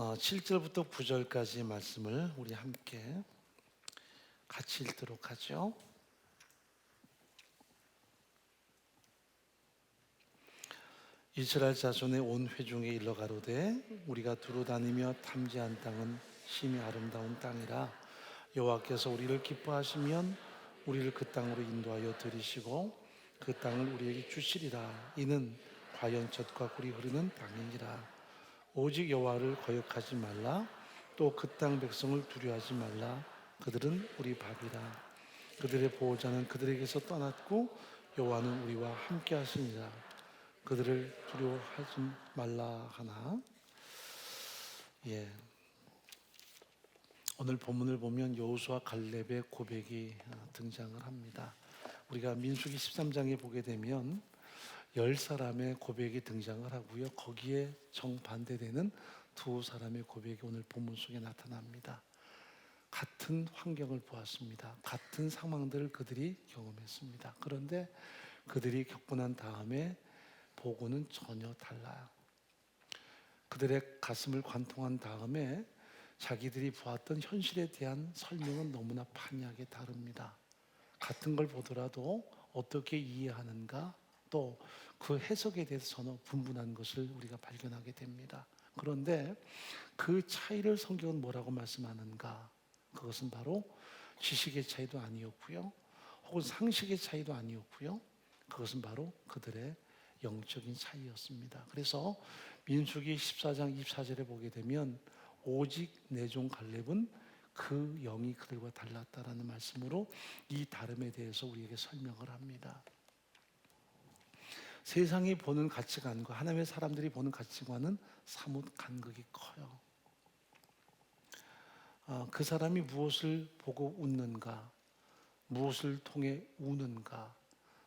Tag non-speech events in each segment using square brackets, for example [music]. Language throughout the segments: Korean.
어, 7절부터 9절까지 말씀을 우리 함께 같이 읽도록 하죠. 이스라엘 자손의 온 회중에 일러 가로되 우리가 두루 다니며 탐지한 땅은 심히 아름다운 땅이라. 여호와께서 우리를 기뻐하시면 우리를 그 땅으로 인도하여 들이시고 그 땅을 우리에게 주시리라. 이는 과연 젖과 꿀이 흐르는 땅이니라 오직 여호와를 거역하지 말라. 또 그 땅 백성을 두려워하지 말라. 그들은 우리 밥이라. 그들의 보호자는 그들에게서 떠났고 여호와는 우리와 함께 하시니라. 그들을 두려워하지 말라 하나. 예. 오늘 본문을 보면 여호수아 갈렙의 고백이 어, 등장을 합니다. 우리가 민수기 13장에 보게 되면 열 사람의 고백이 등장을 하고요. 거기에 정반대되는 두 사람의 고백이 오늘 본문 속에 나타납니다. 같은 환경을 보았습니다. 같은 상황들을 그들이 경험했습니다. 그런데 그들이 겪고 난 다음에 보고는 전혀 달라요. 그들의 가슴을 관통한 다음에 자기들이 보았던 현실에 대한 설명은 너무나 판이하게 다릅니다. 같은 걸 보더라도 어떻게 이해하는가 또 그 해석에 대해서 전혀 분분한 것을 우리가 발견하게 됩니다. 그런데 그 차이를 성경은 뭐라고 말씀하는가? 그것은 바로 지식의 차이도 아니었고요. 혹은 상식의 차이도 아니었고요. 그것은 바로 그들의 영적인 차이였습니다. 그래서 민수기 14장 24절에 보게 되면 오직 내종 갈렙은 그 영이 그들과 달랐다라는 말씀으로 이 다름에 대해서 우리에게 설명을 합니다. 세상이 보는 가치관과 하나님의 사람들이 보는 가치관은 사뭇 간극이 커요. 아, 그 사람이 무엇을 보고 웃는가, 무엇을 통해 우는가,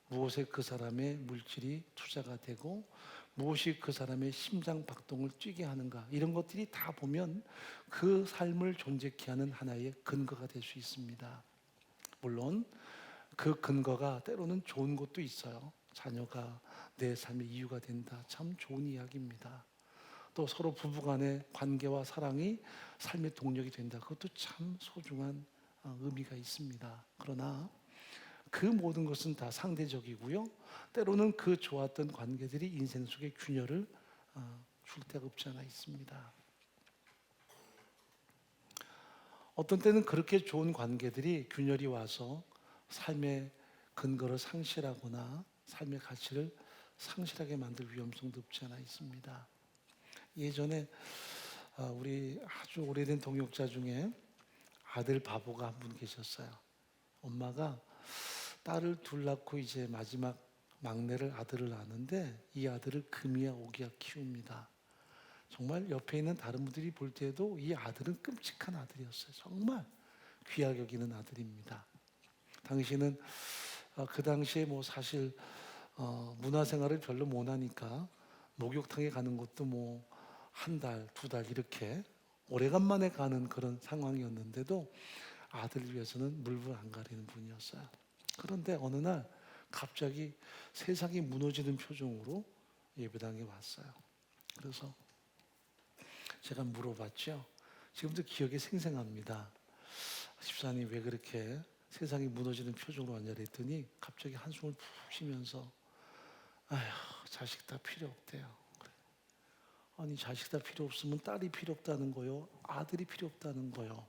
무엇에 그 사람의 물질이 투자가 되고 무엇이 그 사람의 심장 박동을 뛰게 하는가 이런 것들이 다 보면 그 삶을 존재케 하는 하나의 근거가 될 수 있습니다. 물론 그 근거가 때로는 좋은 것도 있어요. 자녀가 내 삶의 이유가 된다. 참 좋은 이야기입니다. 또 서로 부부 간의 관계와 사랑이 삶의 동력이 된다. 그것도 참 소중한 어, 의미가 있습니다. 그러나 그 모든 것은 다 상대적이고요. 때로는 그 좋았던 관계들이 인생 속에 균열을 어, 줄 때가 없지 않아 있습니다. 어떤 때는 그렇게 좋은 관계들이 균열이 와서 삶의 근거를 상실하거나 삶의 가치를 상실하게 만들 위험성도 없지 않아 있습니다. 예전에 어, 우리 아주 오래된 동역자 중에 아들 바보가 한 분 계셨어요. 엄마가 딸을 둘 낳고 이제 마지막 막내를 아들을 낳는데 이 아들을 금이야 오기야 키웁니다. 정말 옆에 있는 다른 분들이 볼 때도 이 아들은 끔찍한 아들이었어요. 정말 귀하게 여기는 아들입니다. 당시는 어, 그 당시에 뭐 사실 어, 문화생활을 별로 못하니까 목욕탕에 가는 것도 뭐 한 달, 두 달 이렇게 오래간만에 가는 그런 상황이었는데도 아들을 위해서는 물불 안 가리는 분이었어요. 그런데 어느 날 갑자기 세상이 무너지는 표정으로 예배당에 왔어요. 그래서 제가 물어봤죠. 지금도 기억이 생생합니다. 집사님 왜 그렇게 세상이 무너지는 표정으로 왔냐 그랬더니 갑자기 한숨을 푹 쉬면서 아휴 자식 다 필요 없대요. 아니 자식 다 필요 없으면 딸이 필요 없다는 거요. 아들이 필요 없다는 거요.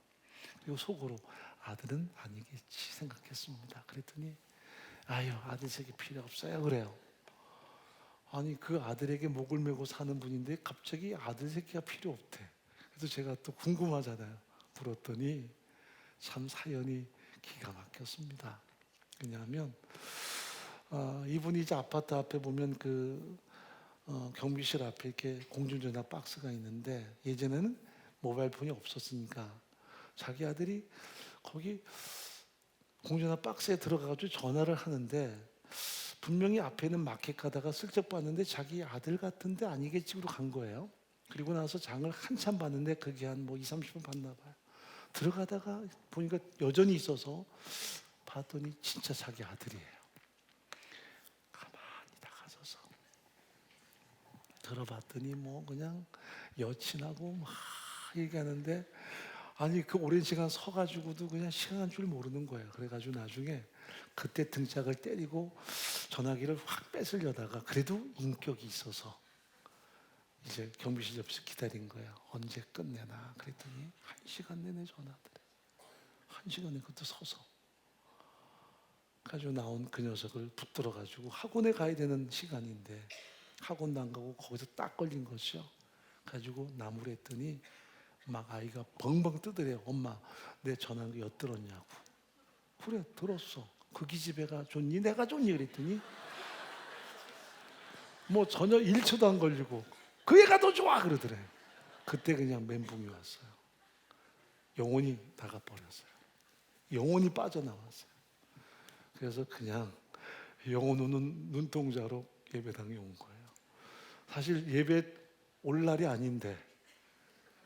그리고 속으로 아들은 아니겠지 생각했습니다. 그랬더니 아유 아들 새끼 필요 없어요 그래요. 아니 그 아들에게 목을 메고 사는 분인데 갑자기 아들 새끼가 필요 없대. 그래서 제가 또 궁금하잖아요. 물었더니 참 사연이 기가 막혔습니다. 왜냐하면 어, 이분이 이제 아파트 앞에 보면 그 어, 경비실 앞에 이렇게 공중전화 박스가 있는데 예전에는 모바일 폰이 없었으니까 자기 아들이 거기 공전화 박스에 들어가가지고 전화를 하는데 분명히 앞에는 마켓 가다가 슬쩍 봤는데 자기 아들 같은데 아니겠지로 간 거예요. 그리고 나서 장을 한참 봤는데 그게 한 뭐 2, 30분 봤나 봐요. 들어가다가 보니까 여전히 있어서 봤더니 진짜 자기 아들이에요. 가만히 나가서서 들어봤더니 뭐 그냥 여친하고 막 얘기하는데 아니 그 오랜 시간 서가지고도 그냥 시간 줄 모르는 거예요. 그래가지고 나중에 그때 등짝을 때리고 전화기를 확 뺏으려다가 그래도 인격이 있어서 이제 경비실 옆에서 기다린 거예요. 언제 끝내나 그랬더니 한 시간 내내 전화들해. 한 시간 내내 그것도 서서. 가지고 나온 그 녀석을 붙들어 가지고 학원에 가야 되는 시간인데 학원도 안 가고 거기서 딱 걸린 것이요. 가지고 나무를 했더니 막 아이가 벙벙 뜨더래요. 엄마 내 전화기 엿들었냐고. 그래 들었어. 그 기집애가 좋니? 내가 좋니? 그랬더니 뭐 전혀 1초도 안 걸리고 그 애가 더 좋아 그러더래. 그때 그냥 멘붕이 왔어요. 영혼이 나가버렸어요. 영혼이 빠져나왔어요. 그래서 그냥 영혼 오는 눈동자로 예배당에 온 거예요. 사실 예배 올 날이 아닌데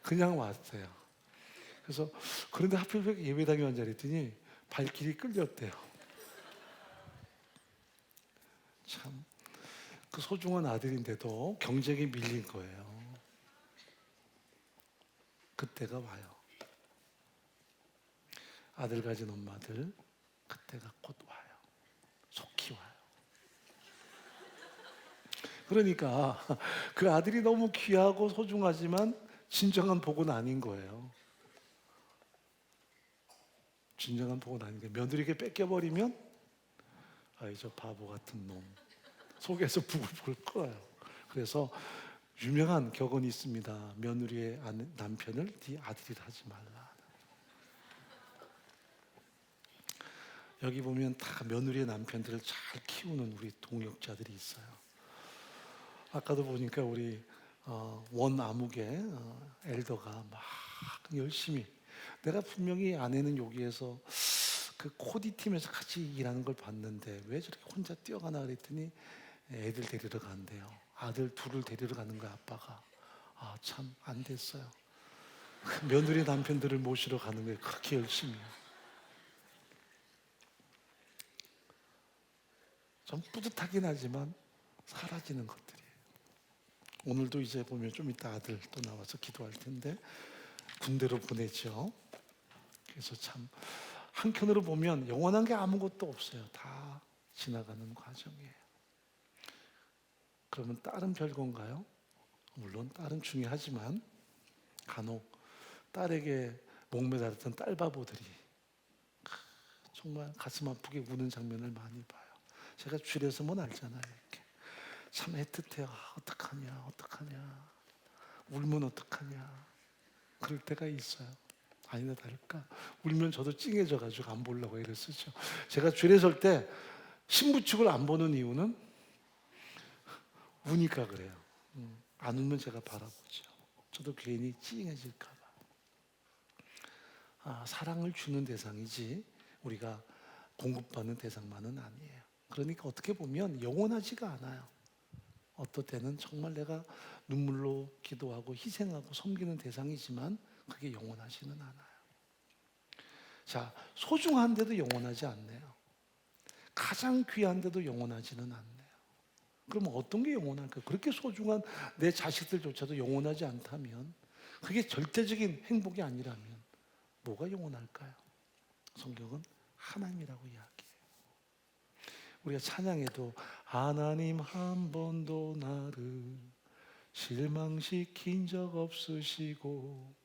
그냥 왔어요. 그래서 그런데 하필 왜 예배당에 앉아 그랬더니 발길이 끌렸대요. 참 그 소중한 아들인데도 경쟁에 밀린 거예요. 그때가 와요. 아들 가진 엄마들 그때가 곧 와요. 속히 와요. 그러니까 [laughs] 그 아들이 너무 귀하고 소중하지만 진정한 복은 아닌 거예요. 진정한 복은 아닌 거예요. 며느리에게 뺏겨버리면 아이 저 바보 같은 놈 속에서 부글부글 끓어요. 그래서 유명한 격언이 있습니다. 며느리의 남편을 네 아들이라 하지 말라. 여기 보면 다 며느리의 남편들을 잘 키우는 우리 동역자들이 있어요. 아까도 보니까 우리 어, 원 아무개 어, 엘더가 막 열심히 내가 분명히 아내는 여기에서 그 코디 팀에서 같이 일하는 걸 봤는데 왜 저렇게 혼자 뛰어가나 그랬더니 애들 데리러 간대요. 아들 둘을 데리러 가는 거야 아빠가. 아 참 안 됐어요. 그 [laughs] 며느리 남편들을 모시러 가는 거예요. 그렇게 열심히요. 좀 뿌듯하긴 하지만 사라지는 것들이에요. 오늘도 이제 보면 좀 이따 아들 또 나와서 기도할 텐데 군대로 보내죠. 그래서 참 한편으로 보면 영원한 게 아무것도 없어요. 다 지나가는 과정이에요. 그러면 딸은 별건가요? 물론 딸은 중요하지만 간혹 딸에게 목매달았던 딸바보들이 정말 가슴 아프게 우는 장면을 많이 봐요. 제가 줄에서 뭐 알잖아요. 참 애틋해요. 아, 어떡하냐, 어떡하냐. 울면 어떡하냐. 그럴 때가 있어요. 아니나 다를까. 울면 저도 찡해져가지고 안 보려고 애를 쓰죠. 제가 줄에 설 때 신부축을 안 보는 이유는 우니까 그래요. 음, 안 울면 제가 바라보죠. 저도 괜히 찡해질까봐. 아, 사랑을 주는 대상이지 우리가 공급받는 대상만은 아니에요. 그러니까 어떻게 보면 영원하지가 않아요. 어떨 때는 정말 내가 눈물로 기도하고 희생하고 섬기는 대상이지만 그게 영원하지는 않아요. 자, 소중한데도 영원하지 않네요. 가장 귀한데도 영원하지는 않네요. 그러면 어떤 게 영원할까요? 그렇게 소중한 내 자식들조차도 영원하지 않다면 그게 절대적인 행복이 아니라면 뭐가 영원할까요? 성경은 하나님이라고 이야기해요. 우리가 찬양해도 하나님 한 번도 나를 실망시킨 적 없으시고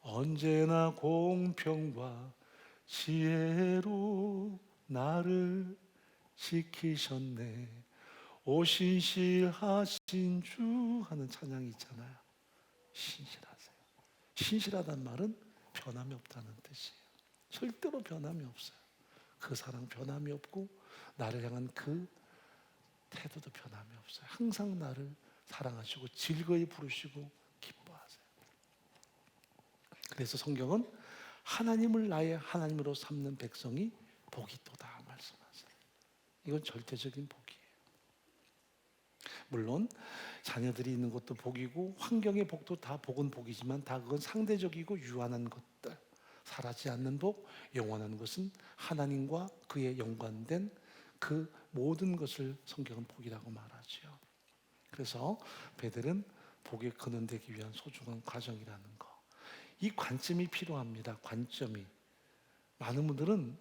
언제나 공평과 지혜로 나를 지키셨네. 오신실하신 주 하는 찬양이 있잖아요. 신실하세요. 신실하다는 말은 변함이 없다는 뜻이에요. 절대로 변함이 없어요. 그 사랑 변함이 없고 나를 향한 그 태도도 변함이 없어요. 항상 나를 사랑하시고 즐거이 부르시고 기뻐하세요. 그래서 성경은 하나님을 나의 하나님으로 삼는 백성이 복이 있도다 말씀하세요. 이건 절대적인 복이에요. 물론 자녀들이 있는 것도 복이고 환경의 복도 다 복은 복이지만 다 그건 상대적이고 유한한 것들. 사라지 않는 복, 영원한 것은 하나님과 그의 연관된 그 모든 것을 성경은 복이라고 말하죠. 그래서 베델은 복에 근원되기 위한 소중한 과정이라는 거. 이 관점이 필요합니다. 관점이. 많은 분들은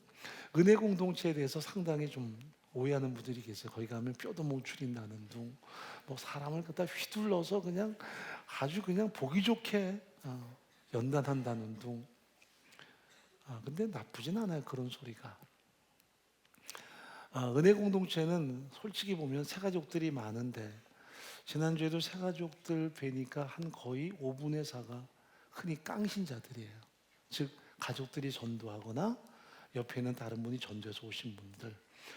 은혜 공동체에 대해서 상당히 좀 오해하는 분들이 계세요. 거기 가면 뼈도 못 추린다는 둥, 뭐 사람을 갖다 휘둘러서 그냥 아주 그냥 보기 좋게 어, 연단한다는 둥. 아, 근데 나쁘진 않아요. 그런 소리가. 아, 은혜 공동체는 솔직히 보면 새가족들이 많은데 지난주에도 새가족들 뵈니까 한 거의 5분의 4가 흔히 깡신자들이에요. 즉 가족들이 전도하거나 옆에 있는 다른 분이 전도해서 오신 분들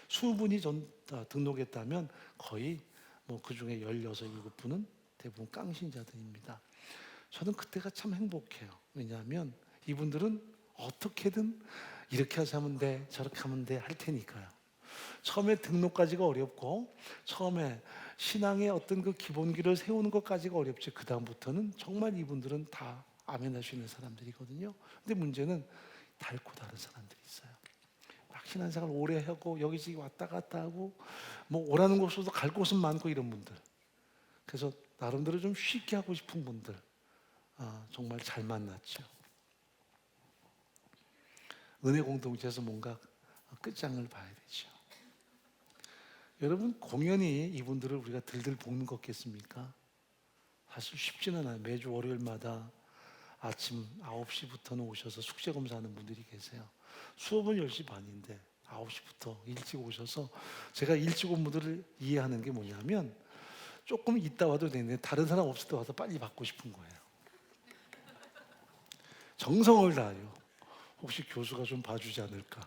수 분이 전, 아, 등록했다면 거의 뭐 그 중에 16, 7분은 대부분 깡신자들입니다. 저는 그때가 참 행복해요. 왜냐하면 이분들은 어떻게든 이렇게 하면 돼, 저렇게 하면 돼 할 테니까요. 처음에 등록까지가 어렵고 처음에 신앙의 어떤 그 기본기를 세우는 것까지가 어렵지 그 다음부터는 정말 이분들은 다 아멘 할 수 있는 사람들이거든요. 근데 문제는 닳고 다른 사람들이 있어요. 막 신앙생활 오래 하고 여기저기 왔다 갔다 하고 뭐 오라는 곳으로도 갈 곳은 많고 이런 분들. 그래서 나름대로 좀 쉽게 하고 싶은 분들 아, 정말 잘 만났죠. 은혜 공동체에서 뭔가 끝장을 봐야 되죠. 여러분 공연히 이분들을 우리가 들들 볶는 것겠습니까? 사실 쉽지는 않아요. 매주 월요일마다 아침 9시부터는 오셔서 숙제 검사하는 분들이 계세요. 수업은 10시 반인데 9시부터 일찍 오셔서 제가 일찍 온 분들을 이해하는 게 뭐냐면 조금 있다 와도 되는데 다른 사람 없을 때 와서 빨리 받고 싶은 거예요. 정성을 다해요. 혹시 교수가 좀 봐주지 않을까?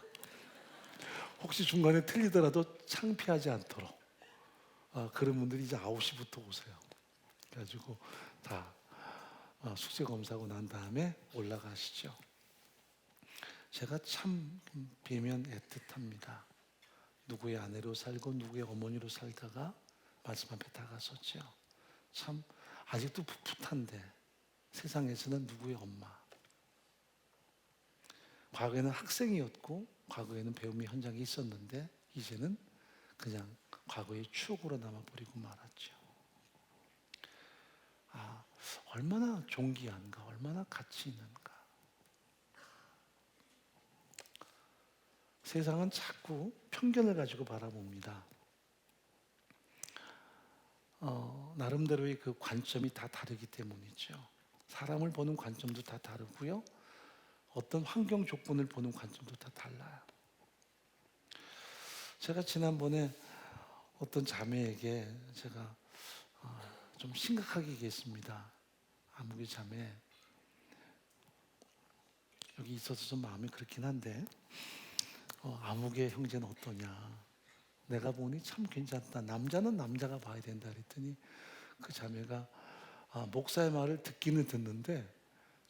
혹시 중간에 틀리더라도 창피하지 않도록 아, 그런 분들이 이제 9시부터 오세요. 그래가지고 다 아, 숙제 검사하고 난 다음에 올라가시죠. 제가 참 비면 애틋합니다. 누구의 아내로 살고 누구의 어머니로 살다가 말씀 앞에 다가섰죠. 참 아직도 풋풋한데 세상에서는 누구의 엄마. 과거에는 학생이었고 과거에는 배움의 현장이 있었는데 이제는 그냥 과거의 추억으로 남아버리고 말았죠. 아, 얼마나 존귀한가, 얼마나 가치 있는가. 세상은 자꾸 편견을 가지고 바라봅니다. 어, 나름대로의 그 관점이 다 다르기 때문이죠. 사람을 보는 관점도 다 다르고요. 어떤 환경 조건을 보는 관점도 다 달라요. 제가 지난번에 어떤 자매에게 제가 어, 좀 심각하게 얘기했습니다. 아무개 자매 여기 있어서 좀 마음이 그렇긴 한데 어, 아무개 형제는 어떠냐? 내가 보니 참 괜찮다. 남자는 남자가 봐야 된다 그랬더니 그 자매가 아, 목사의 말을 듣기는 듣는데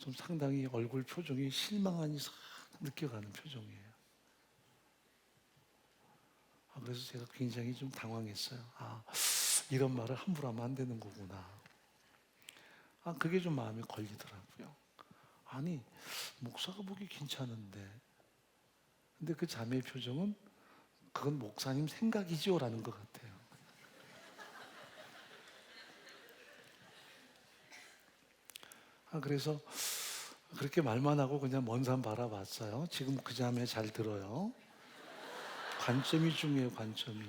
좀 상당히 얼굴 표정이 실망하니 싹 느껴가는 표정이에요. 아, 그래서 제가 굉장히 좀 당황했어요. 아, 이런 말을 함부로 하면 안 되는 거구나. 아, 그게 좀 마음에 걸리더라고요. 아니, 목사가 보기 괜찮은데. 근데 그 자매의 표정은 그건 목사님 생각이지요라는 것 같아요. 아, 그래서 그렇게 말만 하고 그냥 먼 산 바라봤어요. 지금 그 자매 잘 들어요. 관점이 중요해요, 관점이.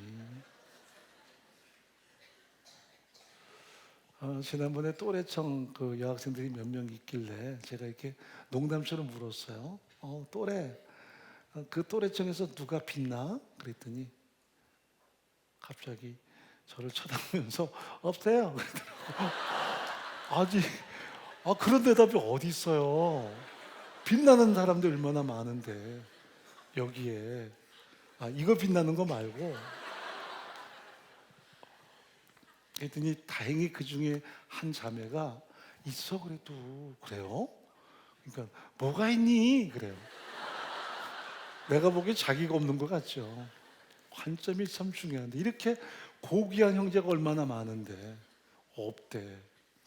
어, 지난번에 또래청 그 여학생들이 몇 명 있길래 제가 이렇게 농담처럼 물었어요. 어, 또래, 어, 그 또래청에서 누가 빛나? 그랬더니 갑자기 저를 쳐다보면서 없어요. 그러더라고요. 아직 아 그런 대답이 어디 있어요? 빛나는 사람들 얼마나 많은데 여기에 아 이거 빛나는 거 말고 그랬더니 다행히 그 중에 한 자매가 있어 그래도 그래요? 그러니까 뭐가 있니? 그래요. 내가 보기에 자기가 없는 것 같죠. 관점이 참 중요한데 이렇게 고귀한 형제가 얼마나 많은데 없대.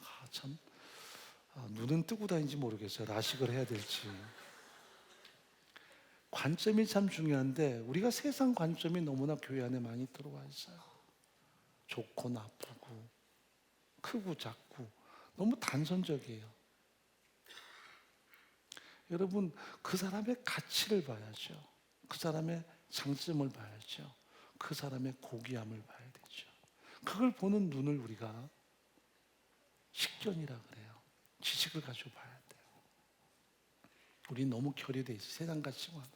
아, 참 아, 눈은 뜨고 다니는지 모르겠어요. 라식을 해야 될지. 관점이 참 중요한데 우리가 세상 관점이 너무나 교회 안에 많이 들어와 있어요. 좋고 나쁘고 크고 작고 너무 단선적이에요. 여러분 그 사람의 가치를 봐야죠. 그 사람의 장점을 봐야죠. 그 사람의 고귀함을 봐야 되죠. 그걸 보는 눈을 우리가 식견이라 그래요. 지식을 가지고 봐야 돼요. 우리 너무 결여돼 있어 세상 가치관으로.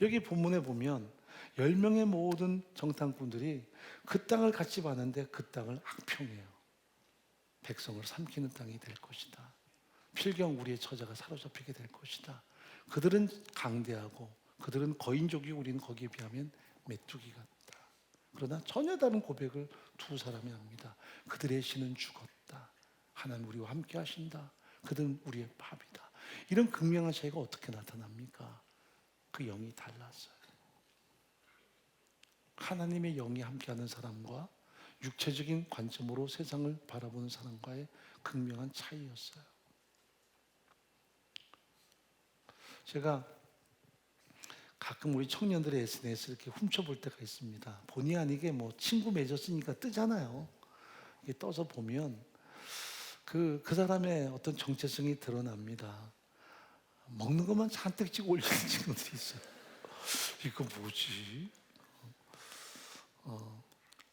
여기 본문에 보면 열 명의 모든 정탐꾼들이 그 땅을 같이 봤는데 그 땅을 악평해요. 백성을 삼키는 땅이 될 것이다. 필경 우리의 처자가 사로잡히게 될 것이다. 그들은 강대하고 그들은 거인족이 우리는 거기에 비하면 메뚜기 같다. 그러나 전혀 다른 고백을 두 사람이 합니다. 그들의 신은 죽었다. 하나님 우리와 함께 하신다. 그들은 우리의 밥이다. 이런 극명한 차이가 어떻게 나타납니까? 그 영이 달랐어요. 하나님의 영이 함께하는 사람과 육체적인 관점으로 세상을 바라보는 사람과의 극명한 차이였어요. 제가 가끔 우리 청년들의 SNS 이렇게 훔쳐볼 때가 있습니다. 본의 아니게 뭐 친구 맺었으니까 뜨잖아요. 떠서 보면 그, 그 사람의 어떤 정체성이 드러납니다. 먹는 것만 잔뜩 찍어 올리는 [laughs] 친구들이 있어요. 이거 뭐지? 어,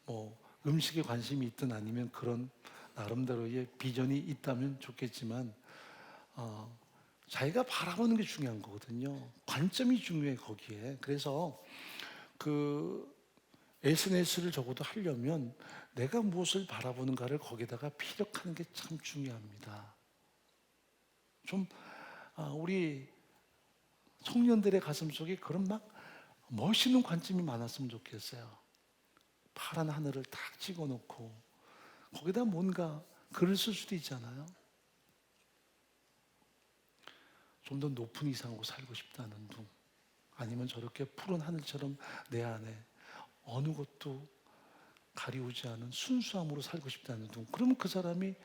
뭐 음식에 관심이 있든 아니면 그런 나름대로의 비전이 있다면 좋겠지만 어, 자기가 바라보는 게 중요한 거거든요. 관점이 중요해 거기에. 그래서 그 SNS를 적어도 하려면 내가 무엇을 바라보는가를 거기다가 피력하는 게 참 중요합니다. 좀 아, 우리 청년들의 가슴 속에 그런 막 멋있는 관점이 많았으면 좋겠어요. 파란 하늘을 딱 찍어놓고 거기다 뭔가 글을 쓸 수도 있잖아요. 좀 더 높은 이상으로 살고 싶다는 둥 아니면 저렇게 푸른 하늘처럼 내 안에 어느 것도 가리우지 않은 순수함으로 살고 싶다는 둥. 그러면 그 사람이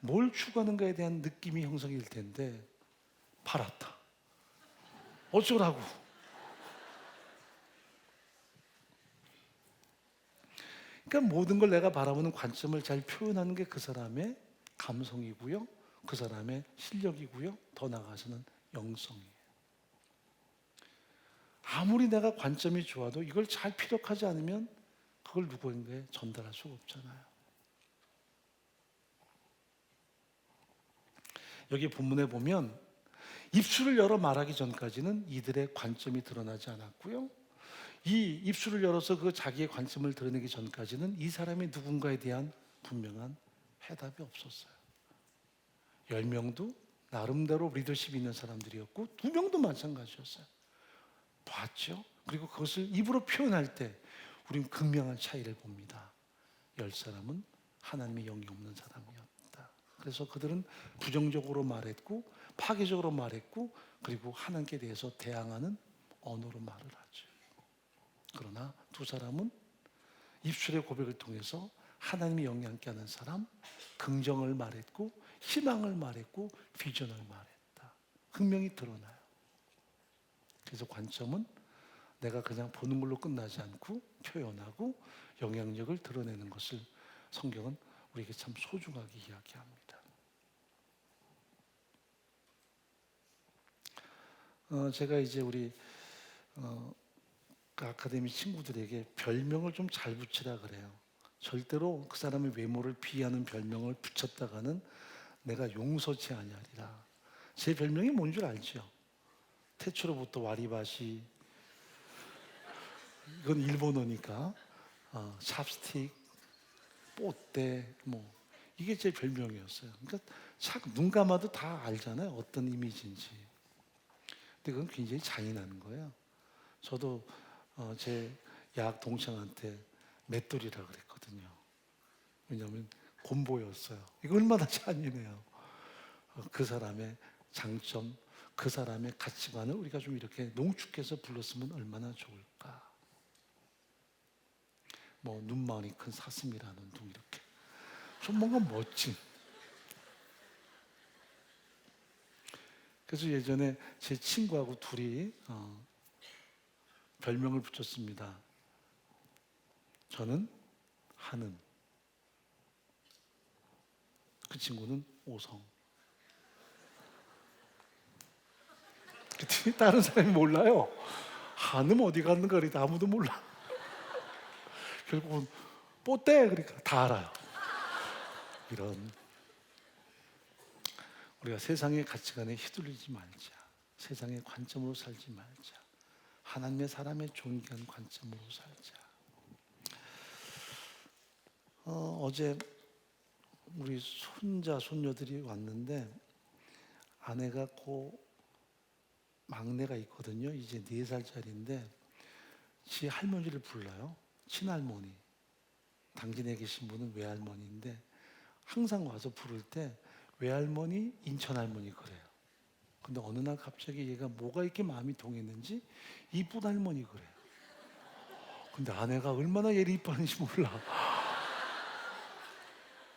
뭘 추구하는가에 대한 느낌이 형성이 될 텐데 팔았다. 어쩌라고. 그러니까 모든 걸 내가 바라보는 관점을 잘 표현하는 게 그 사람의 감성이고요. 그 사람의 실력이고요. 더 나아가서는 영성이에요. 아무리 내가 관점이 좋아도 이걸 잘 피력하지 않으면 그걸 누구에게 전달할 수가 없잖아요. 여기 본문에 보면 입술을 열어 말하기 전까지는 이들의 관점이 드러나지 않았고요. 이 입술을 열어서 그 자기의 관점을 드러내기 전까지는 이 사람이 누군가에 대한 분명한 해답이 없었어요. 열 명도 나름대로 리더십 있는 사람들이었고 두 명도 마찬가지였어요. 봤죠? 그리고 그것을 입으로 표현할 때 우리는 극명한 차이를 봅니다. 열 사람은 하나님의 영이 없는 사람이었다. 그래서 그들은 부정적으로 말했고 파괴적으로 말했고 그리고 하나님께 대해서 대항하는 언어로 말을 하죠. 그러나 두 사람은 입술의 고백을 통해서 하나님의 영이 함께 하는 사람, 긍정을 말했고 희망을 말했고 비전을 말했다. 분명히 드러나요. 그래서 관점은 내가 그냥 보는 걸로 끝나지 않고 표현하고 영향력을 드러내는 것을 성경은 우리에게 참 소중하게 이야기합니다. 어, 제가 이제 우리 어, 그 아카데미 친구들에게 별명을 좀 잘 붙이라 그래요. 절대로 그 사람의 외모를 비하는 별명을 붙였다가는 내가 용서치 아니하리라. 제 별명이 뭔 줄 알죠? 태초로부터 와리바시 이건 일본어니까 어, 찹스틱, 뽀떼 뭐 이게 제 별명이었어요. 그러니까 착눈 감아도 다 알잖아요. 어떤 이미지인지. 근데 그건 굉장히 잔인한 거예요. 저도 어, 제약 동창한테 맷돌이라 그랬거든요. 왜냐하면 곰보였어요. 이거 얼마나 잔인해요. 어, 그 사람의 장점, 그 사람의 가치관을 우리가 좀 이렇게 농축해서 불렀으면 얼마나 좋을까. 뭐 눈망이 큰 사슴이라는 둥 이렇게 좀 뭔가 멋진. 그래서 예전에 제 친구하고 둘이 어, 별명을 붙였습니다. 저는 하는, 그 친구는 오성. 그랬더니 [laughs] 다른 사람이 몰라요. 한음 어디 갔는가 그랬더니 아무도 몰라. 결국은 뽀대 그러니까 다 알아요. 이런 우리가 세상의 가치관에 휘둘리지 말자. 세상의 관점으로 살지 말자. 하나님의 사람의 존귀한 관점으로 살자. 어, 어제 우리 손자 손녀들이 왔는데 아내가 고 막내가 있거든요. 이제 네 살짜리인데 지 할머니를 불러요. 친할머니. 당진에 계신 분은 외할머니인데 항상 와서 부를 때 외할머니, 인천할머니 그래요. 근데 어느 날 갑자기 얘가 뭐가 이렇게 마음이 동했는지 이쁜 할머니 그래요. 근데 아내가 얼마나 얘를 이뻐하는지 몰라.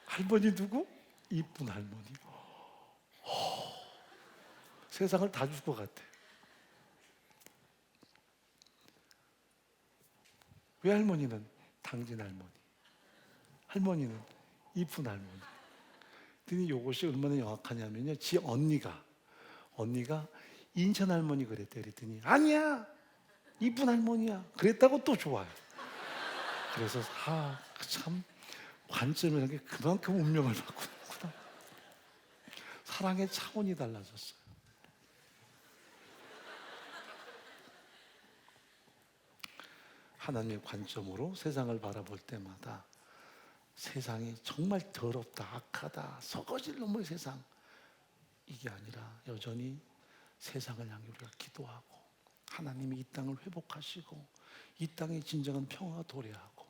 할머니 누구? 이쁜 할머니. 허, 세상을 다 줄 것 같아. 외할머니는 당진 할머니. 할머니는 이쁜 할머니. 그랬더니 이것이 얼마나 영악하냐면요. 지 언니가 언니가 인천 할머니 그랬대 그랬더니 아니야 이쁜 할머니야 그랬다고 또 좋아요. 그래서 아 참 관점이라는 게 그만큼 운명을 바꾸는구나. 사랑의 차원이 달라졌어요. 하나님의 관점으로 세상을 바라볼 때마다 세상이 정말 더럽다, 악하다, 썩어질 놈의 세상 이게 아니라 여전히 세상을 향해 우리가 기도하고 하나님이 이 땅을 회복하시고 이 땅에 진정한 평화가 도래하고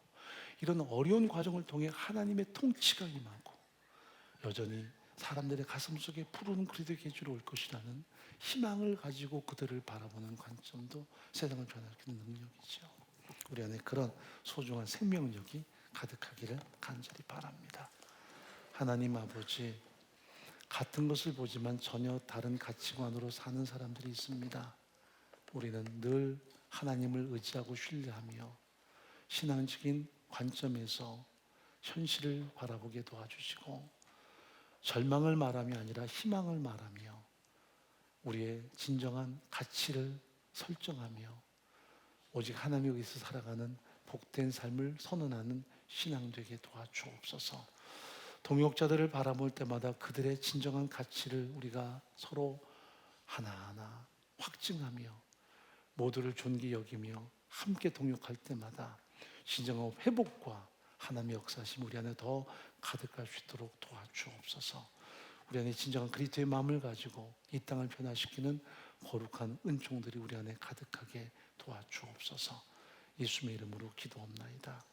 이런 어려운 과정을 통해 하나님의 통치가 임하고 여전히 사람들의 가슴 속에 푸른 그리도 계주로 올 것이라는 희망을 가지고 그들을 바라보는 관점도 세상을 변화시키는 능력이죠. 우리 안에 그런 소중한 생명력이 가득하기를 간절히 바랍니다. 하나님 아버지 같은 것을 보지만 전혀 다른 가치관으로 사는 사람들이 있습니다. 우리는 늘 하나님을 의지하고 신뢰하며 신앙적인 관점에서 현실을 바라보게 도와주시고 절망을 말함이 아니라 희망을 말하며 우리의 진정한 가치를 설정하며 오직 하나님에 의해서 살아가는 복된 삶을 선언하는 신앙 되게 도와주옵소서. 동역자들을 바라볼 때마다 그들의 진정한 가치를 우리가 서로 하나하나 확증하며 모두를 존귀 여기며 함께 동역할 때마다 진정한 회복과 하나님의 역사심 우리 안에 더 가득할 수 있도록 도와주옵소서. 우리 안에 진정한 그리스도의 마음을 가지고 이 땅을 변화시키는 거룩한 은총들이 우리 안에 가득하게 도와주옵소서. 예수의 이름으로 기도옵나이다.